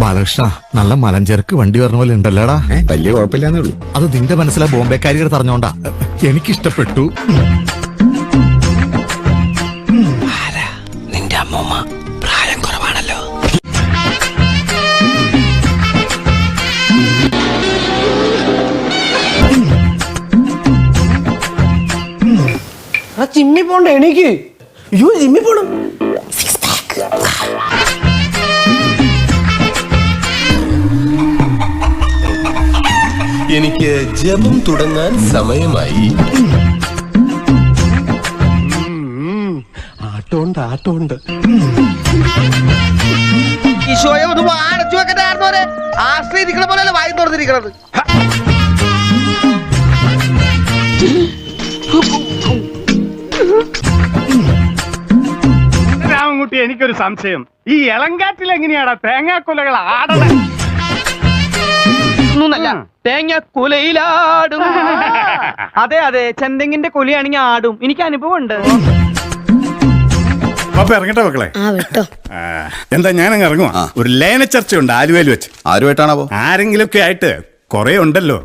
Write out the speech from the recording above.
ബാലകൃഷ്ണ നല്ല മലഞ്ചരക്ക് വണ്ടി പറഞ്ഞ പോലെ ഉണ്ടല്ലോടാ? വലിയ കുഴപ്പമില്ലാന്നേ ഉള്ളൂ. അത് നിന്റെ മനസ്സിലെ ബോംബെക്കാരികൾ പറഞ്ഞോണ്ടാ എനിക്കിഷ്ടപ്പെട്ടു. നിന്റെ അമ്മൂമ്മ പ്രായം കുറവാണല്ലോ. ആ ചിമ്മി പോണ്ട എനിക്ക്? അയ്യോ ചിമ്മി പോണം എനിക്ക് ജപം തുടങ്ങാൻ സമയമായി. ആട്ടോണ്ട് ആട്ടോണ്ട്. ഈശോയെ ഒന്ന് അടച്ചു വെക്കണ്ടായിരുന്നോരെ ആശ്രയിരിക്കണ പോലെയല്ല വായി തുറന്നിരിക്കണത്. രാമൻകുട്ടി എനിക്കൊരു സംശയം. ഈ ഇളങ്കാറ്റിൽ എങ്ങനെയാടാ തേങ്ങാക്കൊലകൾ ആടണേ? തേങ്ങ കുലയിലാടും. അതെ അതെ ചെന്തെങ്ങിന്റെ കുലയാണെങ്കിൽ ആടും. എനിക്ക് അനുഭവം ഉണ്ട് അപ്പൊ ഇറങ്ങട്ടെ മക്കളെ? ആ വിട്ടോ. ആ, എന്താ ഞാനങ്ങ് ഇറങ്ങുവാ? ഒരു ലയന ചർച്ചയുണ്ട് ആലുവയിൽ വെച്ച്. ആരുമായിട്ടാണോ ആരെങ്കിലുമൊക്കെ ആയിട്ട് കൊറേ ഉണ്ടല്ലോ.